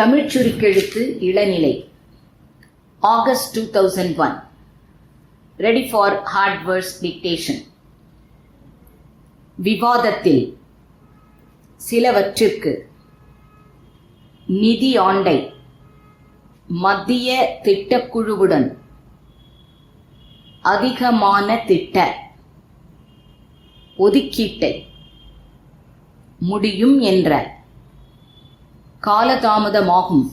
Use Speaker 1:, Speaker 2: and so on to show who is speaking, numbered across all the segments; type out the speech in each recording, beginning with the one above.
Speaker 1: தமிழ்ச் சுருக்கெழுத்து இளநிலை. August two thousand one ready for hardwares dictation விவாதத்தில். சிலவற்றிற்கு. நிதி ஆண்டை. மத்திய திட்டக்குழுவுடன். அதிகமான திட்ட. ஒதுக்கீட்டை. முடியும் என்ற. காலதாமதமாகும்.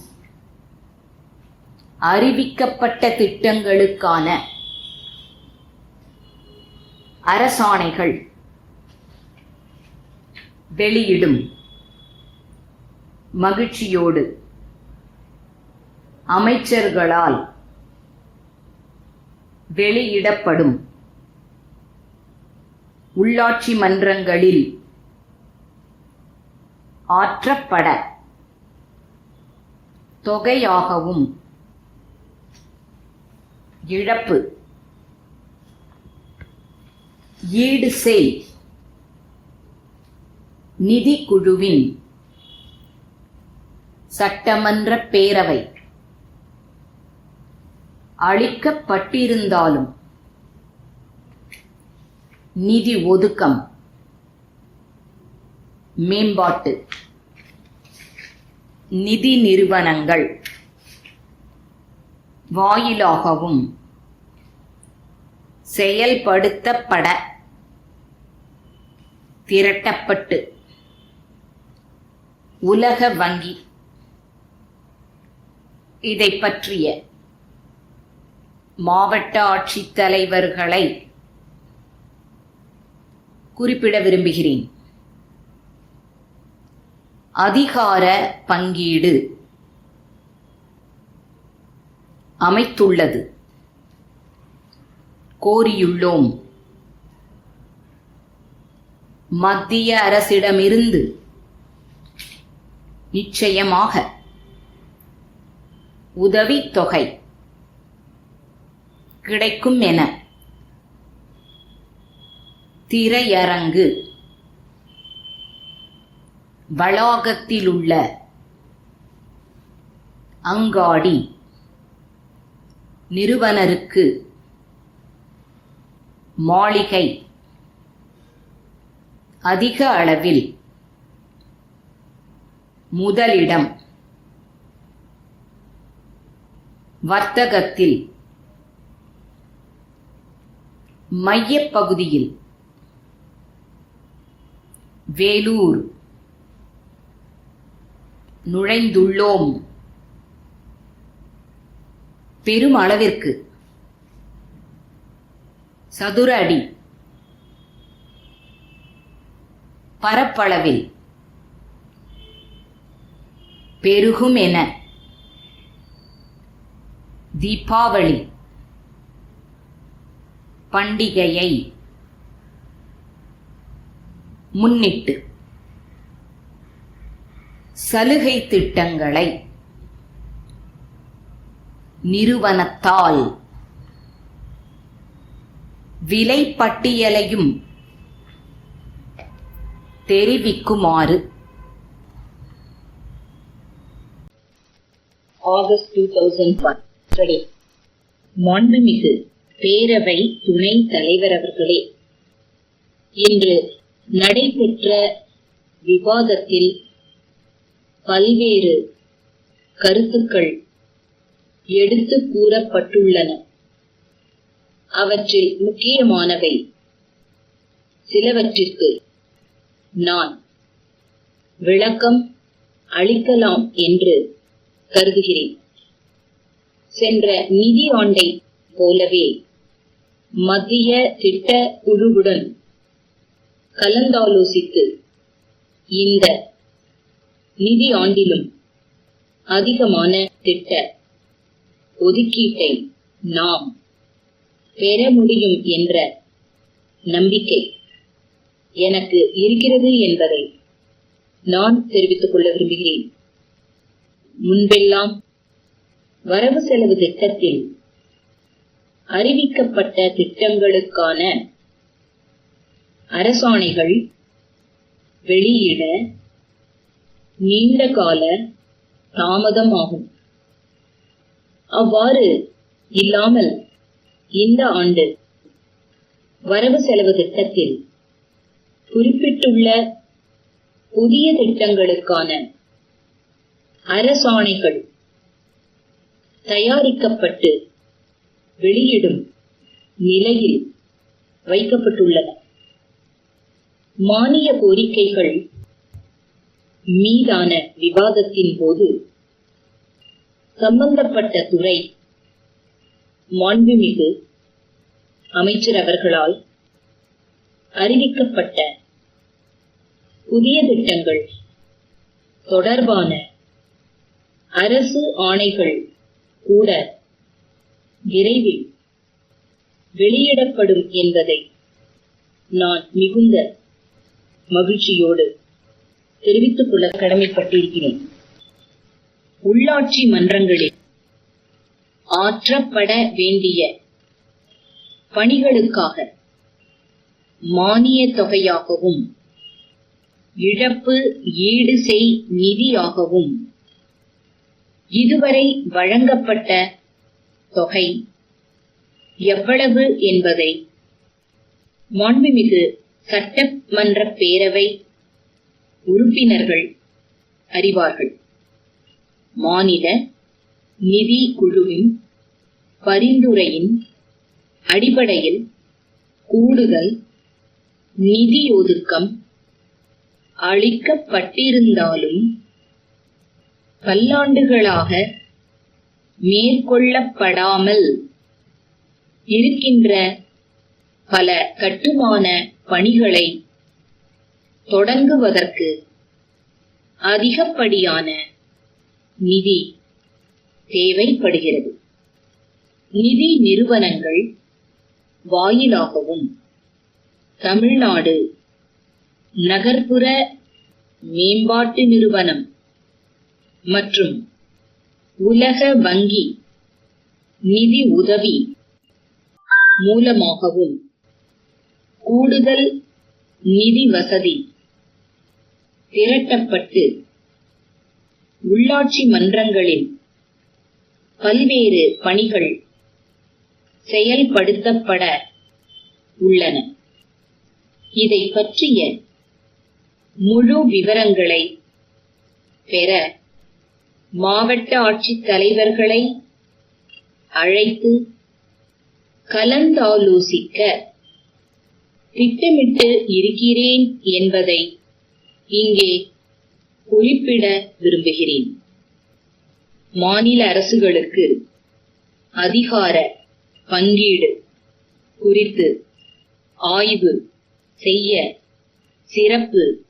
Speaker 1: அறிவிக்கப்பட்ட திட்டங்களுக்கான அரசாணைகள் வெளியிடும். மகிழ்ச்சியோடு அமைச்சர்களால் வெளியிடப்படும். உள்ளாட்சி மன்றங்களில் ஆற்றப்பட தொகையாகவும். இழப்பு. ஈடு செய். நிதிக்குழுவின். சட்டமன்ற பேரவை. அளிக்கப்பட்டிருந்தாலும். நிதி ஒதுக்கம். மேம்பாட்டு. நிதி நிறுவனங்கள். வாயிலாகவும் செயல்படுத்தப்பட திரட்டப்பட்டு உலக வங்கி இதை பற்றிய மாவட்ட ஆட்சித்தலைவர்களை குறிப்பிட விரும்புகிறேன். அதிகார பங்கீடு. அமைத்துள்ளது. கோரியுள்ளோம். மத்திய அரசிடமிருந்து நிச்சயமாக உதவித்தொகை கிடைக்கும் என திரையரங்கு வளாகத்திலுள்ள அங்காடி நிறுவனருக்கு மாளிகை அதிக அளவில் முதலிடம் வர்த்தகத்தில் மையப்பகுதியில் வேலூர் நுழைந்துள்ளோம். பெரும் அளவிற்கு சதுர அடி. பரப்பளவில். பெருகும் என தீபாவளி. பண்டிகையை. முன்னிட்டு. சலுகை திட்டங்களை நிறுவனத்தால் விலை பட்டியலையும் தெரிவிக்குமாறு August two thousand one ready மாண்புமிகு பேரவை துணை தலைவர் அவர்களே இன்று நடைபெற்ற விவாதத்தில் பல்வேறு கருத்துக்கள் எடுத்து கூறப்பட்டுள்ளன. அவற்றில் முக்கியமானவை சிலவற்றிற்கு நான் விளக்கம் அளிக்கலாம் என்று கருதுகிறேன். சென்ற நிதி ஆண்டை போலவே மத்திய திட்ட குழுவுடன் கலந்தாலோசித்து இந்த நிதி ஆண்டிலும் அதிகமான திட்ட ஒதுக்கீட்டை நாம் பெற முடியும் என்ற நம்பிக்கை எனக்கு இருக்கிறது என்பதை நான் தெரிவித்துக் கொள்ள விரும்புகிறேன். முன்பெல்லாம் வரவு செலவு திட்டத்தில் அறிவிக்கப்பட்ட திட்டங்களுக்கான அரசாணைகள் வெளியிட நீண்ட கால தாமதம் ஆகும் அவ்வாறு இல்லாமல் இந்த ஆண்டு வரவு செலவு திட்டத்தில் குறிப்பிட்டுள்ள புதிய திட்டங்களுக்கான அரசாணைகள் தயாரிக்கப்பட்டு வெளியிடும் நிலையில் வைக்கப்பட்டுள்ளன. மானிய கோரிக்கைகள் மீதான விவாதத்தின் போது சம்பந்தப்பட்ட துறை மாண்புமிகு அமைச்சர் அவர்களால் அறிவிக்கப்பட்ட புதிய திட்டங்கள் தொடர்பான அரசு ஆணைகள் கூட விரைவில் வெளியிடப்படும் என்பதை நான் மிகுந்த மகிழ்ச்சியோடு தெரிவித்துக் கொள்ள கடமைப்பட்டிருக்கிறேன் உள்ளாட்சி மன்றங்களில் ஆற்றப்பட வேண்டிய பணிகளுக்காக மானிய தொகையாகவும் இழப்பு ஈடு செய் நிதியாகவும் இதுவரை வழங்கப்பட்ட தொகை எவ்வளவு என்பதை மாண்புமிகு சட்டமன்ற பேரவை உறுப்பினர்கள் அறிவார்கள். மாநில நிதி குழுவின் பரிந்துரையின் அடிப்படையில் கூடுதல் நிதி ஒதுக்கம் அளிக்கப்பட்டிருந்தாலும் பல்லாண்டுகளாக மேற்கொள்ளப்படாமல் இருக்கின்ற பல கட்டுமான பணிகளை தொடங்குவதற்கு அதிகப்படியான நிதி தேவைப்படுகிறது. நிதி நிறுவனங்கள் வாயிலாகவும் தமிழ்நாடு நகர்ப்புற மேம்பாட்டு நிறுவனம் மற்றும் உலக வங்கி நிதி உதவி மூலமாகவும் கூடுதல் நிதி வசதி திரட்டப்பட்டு உள்ளாட்சி மன்றங்களில் பல்வேறு பணிகள் செயல்படுத்தப்பட உள்ளன. இதை பற்றிய முழு விவரங்களை பெற மாவட்ட ஆட்சித் தலைவர்களை அழைத்து கலந்தாலோசிக்க திட்டமிட்டு இருக்கிறேன் என்பதை இங்கே குறிப்பிட விரும்புகிறேன். மாநில அரசுகளுக்கு அதிகார பங்கீடு குறித்து ஆய்வு செய்ய சிறப்பு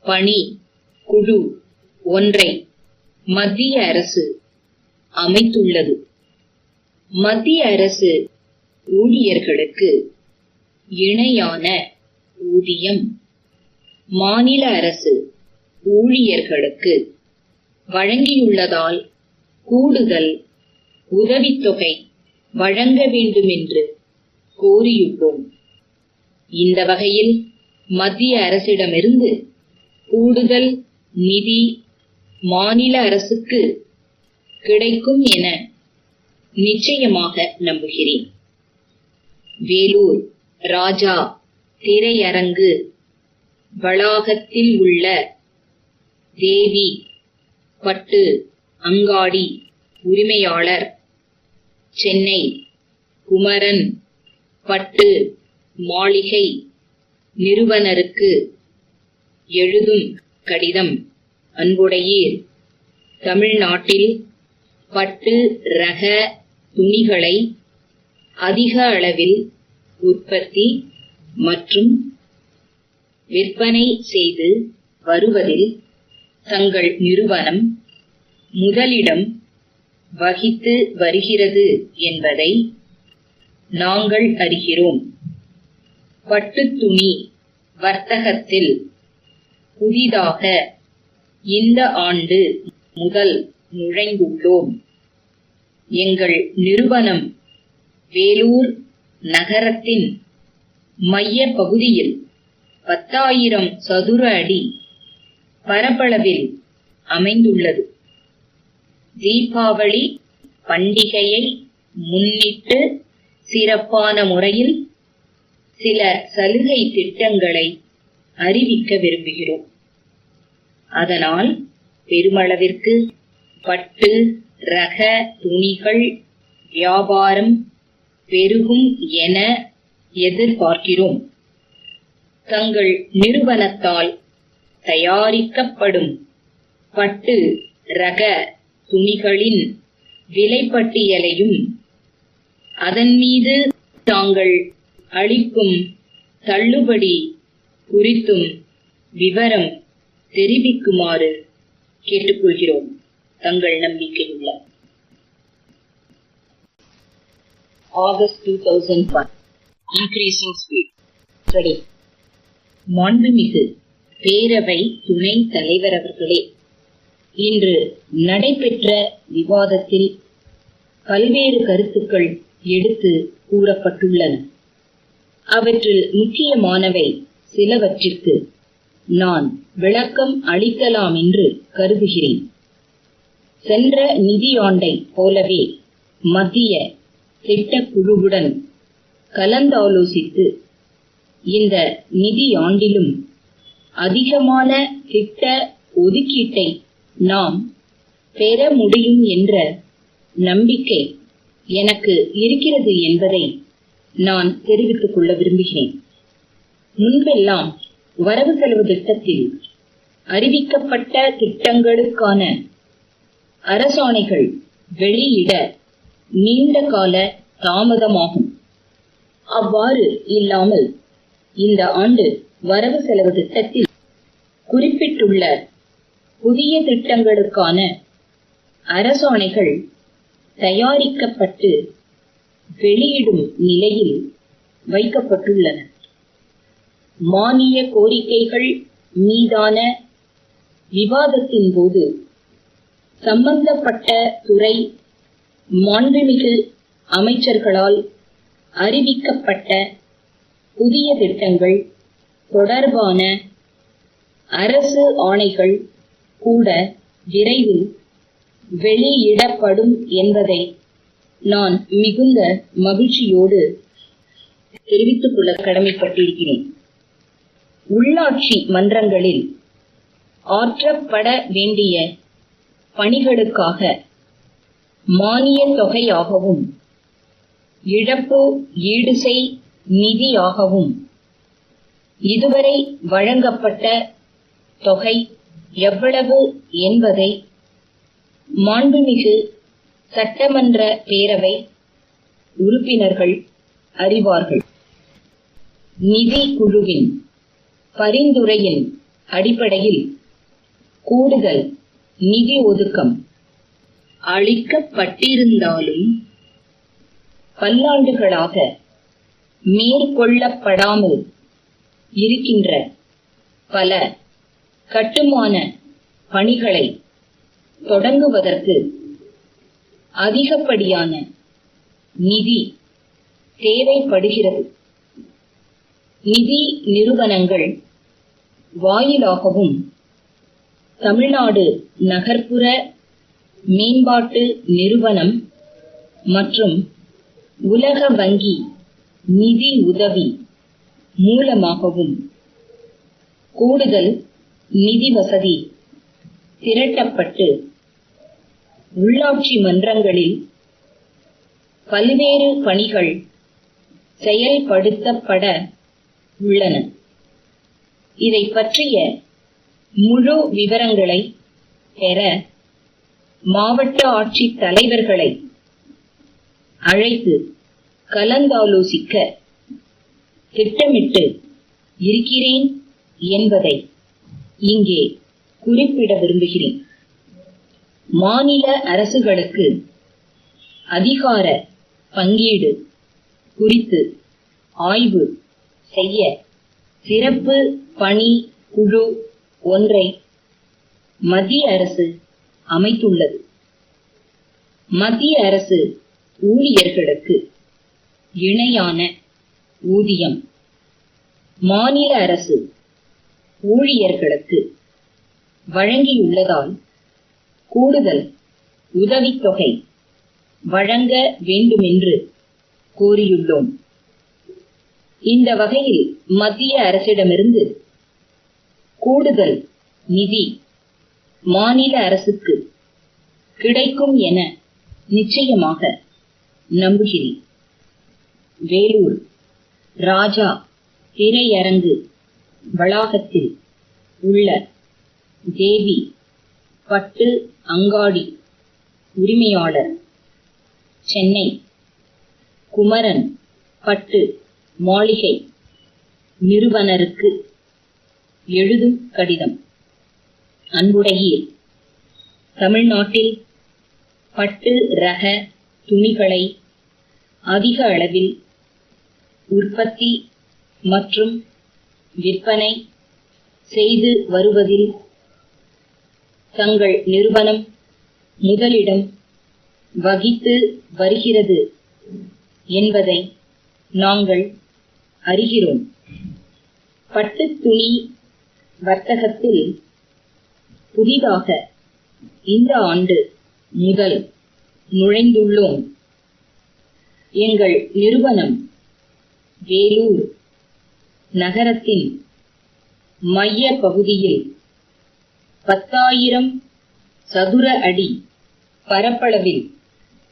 Speaker 1: பணி குழு ஒன்றை மத்திய அரசு அமைத்துள்ளது. மத்திய அரசு ஊழியர்களுக்கு இணையான ஊதியம் மாநில அரசு ஊழியர்களுக்கு வழங்கியுள்ளதால் கூடுதல் உதவித்தொகை வழங்க வேண்டுமென்று கோரியுள்ளோம். இந்த வகையில் மத்திய அரசிடமிருந்து கூடுதல் நிதி மாநில அரசுக்கு கிடைக்கும் என நிச்சயமாக நம்புகிறேன். வேலூர் ராஜா திரையரங்கு வளாகத்தில் உள்ள தேவி பட்டு அங்காடி உரிமையாளர் சென்னை குமரன் பட்டு மாளிகை நிறுவனருக்கு எழுதும் கடிதம் அன்புடையீர். தமிழ்நாட்டில் பட்டு ரக துணிகளை அதிக அளவில் உற்பத்தி மற்றும் விற்பனை செய்து வருவதில் தங்கள் நிறுவனம் முதலிடம் வகித்து வருகிறது என்பதை நாங்கள் அறிகிறோம். பட்டுத்துணி வர்த்தகத்தில் புதிதாக இந்த ஆண்டு முதல் நுழைந்துள்ளோம். எங்கள் நிறுவனம் வேலூர் நகரத்தின் மைய பகுதியில் பத்தாயிரம் சதுர அடி பரப்பளவில் அமைந்துள்ளது. தீபாவளி பண்டிகையை முன்னிட்டு சிறப்பான முறையில் சில சலுகை திட்டங்களை அறிவிக்க விரும்புகிறோம். அதனால் பெருமளவிற்கு பட்டு ரக துணிகள் வியாபாரம் பெருகும் என எதிர்பார்க்கிறோம். தங்கள் நிறுவனத்தால் தயாரிக்கப்படும் பட்டு ரக துணிகளின் விலைப்பட்டியலையும் அதன் மீது தாங்கள் அளிக்கும் தள்ளுபடி குறித்தும் விவரம் தெரிவிக்குமாறு கேட்டுக்கொள்கிறோம். தங்கள் நம்பிக்கையுள்ள. August two thousand one increasing speed மாண்புமிகு பேரவை துணைத் தலைவர் அவர்களே இன்று நடைபெற்ற விவாதத்தில் பல்வேறு கருத்துக்கள் எடுத்து கூறப்பட்டுள்ளன. அவற்றில் முக்கியமானவை சிலவற்றிற்கு நான் விளக்கம் அளிக்கலாம் என்று கருதுகிறேன். சென்ற நிதியாண்டை போலவே மத்திய திட்டக்குழுவுடன் கலந்தாலோசித்து இந்த நிதியாண்டிலும் அதிகமான திட்ட ஒதுக்கீட்டை நாம் பெற முடியும் என்ற நம்பிக்கை எனக்கு இருக்கிறது என்பதை நான் தெரிவித்துக் கொள்ள விரும்புகிறேன். முன்பெல்லாம் வரவு செலவு திட்டத்தில் அறிவிக்கப்பட்ட திட்டங்களுக்கான அரசாணைகள் வெளியிட நீண்ட கால தாமதமாகும். அவ்வாறு இல்லாமல் இந்த ஆண்டு வரவு செலவு திட்டத்தில் குறிப்பிட்டுள்ள புதிய திட்டங்களுக்கான அரசாணைகள் தயாரிக்கப்பட்டு வெளியிடும் நிலையில் வைக்கப்பட்டுள்ளன. மானிய கோரிக்கைகள் மீதான விவாதத்தின் போது சம்பந்தப்பட்ட துறை மாண்புமிகு அமைச்சர்களால் அறிவிக்கப்பட்ட புதிய திட்டங்கள் தொடர்பான அரசு ஆணைகள் கூட விரைவில் வெளியிடப்படும் என்பதை நான் மிகுந்த மகிழ்ச்சியோடு தெரிவித்துக் கொள்ள கடமைப்பட்டிருக்கிறேன். உள்ளாட்சி மன்றங்களில் ஆற்றப்பட வேண்டிய பணிகளுக்காக மானிய தொகையாகவும் இழப்பு ஈடுசெய் நிதியாகவும் இதுவரை வழங்கப்பட்ட தொகை எவ்வளவு என்பதை மாண்புமிகு சட்டமன்ற பேரவை உறுப்பினர்கள் அறிவார்கள். நிதி குழுவின் பரிந்துரையின் அடிப்படையில் கூடுதல் நிதி ஒதுக்கம் அளிக்கப்பட்டிருந்தாலும் பல்லாண்டுகளாக மேற்கொள்ளப்படாமல் இருக்கின்ற பல கட்டுமான பணிகளை தொடங்குவதற்கு அதிகப்படியான நிதி தேவைப்படுகிறது. நிதி நிறுவனங்கள் வாயிலாகவும் தமிழ்நாடு நகர்ப்புற மேம்பாட்டு நிறுவனம் மற்றும் உலக வங்கி நிதி உதவி மூலமாகவும். கூடுதல் நிதி வசதி திரட்டப்பட்டு உள்ளாட்சி மன்றங்களில் பல்வேறு பணிகள் செயல்படுத்தப்பட உள்ளன. இதை பற்றிய முழு விவரங்களை பெற மாவட்ட ஆட்சித் தலைவர்களை அழைத்து கலந்தாலோசிக்க. திட்டமிட்டு இருக்கிறேன் என்பதை இங்கே குறிப்பிட விரும்புகிறேன். மாநில அரசுகளுக்கு அதிகார பங்கீடு குறித்து ஆய்வு செய்ய சிறப்பு பணி குழு ஒன்றை மத்திய அரசு அமைத்துள்ளது. மத்திய அரசு ஊழியர்களுக்கு இணையான ஊதியம். மாநில அரசு ஊழியர்களுக்கு வழங்கியுள்ளதால் கூடுதல் உதவித்தொகை வழங்க வேண்டுமென்று கோரியுள்ளோம். இந்த வகையில் மத்திய அரசிடமிருந்து கூடுதல் நிதி மாநில அரசுக்கு கிடைக்கும் என நிச்சயமாக நம்புகிறேன். வேலூர் ராஜா திரையரங்கு வளாகத்தில் உள்ள தேவி பட்டு அங்காடி உரிமையாளர் சென்னை. குமரன் பட்டு மாளிகை நிறுவனருக்கு எழுதும் கடிதம். அன்புடையீர் தமிழ்நாட்டில் பட்டு ரக துணிகளை அதிக அளவில் உற்பத்தி மற்றும் விற்பனை செய்து வருவதில் தங்கள் நிறுவனம் முதலிடம் வகித்து வருகிறது என்பதை நாங்கள் அறிகிறோம். பட்டு துணி வர்த்தகத்தில் புதிதாக இந்த ஆண்டு முதல் நுழைந்துள்ளோம். எங்கள் நிறுவனம் வேலூர் நகரத்தின் மைய பகுதியில் பத்தாயிரம் சதுர அடி பரப்பளவில்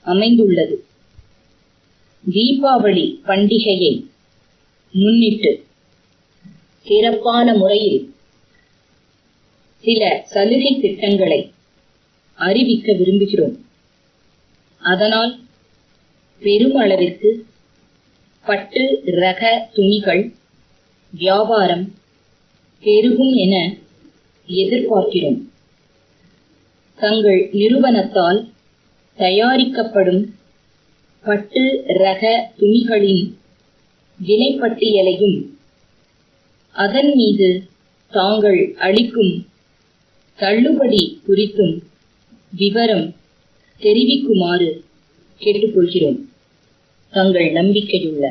Speaker 1: அமைந்துள்ளது. தீபாவளி பண்டிகையை முன்னிட்டு சிறப்பான முறையில் சில சலுகை திட்டங்களை அறிவிக்க விரும்புகிறோம். அதனால் பெருமளவிற்கு பட்டு ரக துணிகள் வியாபாரம் பெருகும் என எதிர்பார்க்கிறோம். தங்கள் நிறுவனத்தால் தயாரிக்கப்படும் பட்டு ரக துணிகளின் விலைப்பட்டியலையும் அதன் மீது தாங்கள் அளிக்கும் தள்ளுபடி குறித்தும் விவரம் தெரிவிக்குமாறு கேட்டுக்கொள்கிறோம். தங்கள் நம்பிக்கையுள்ள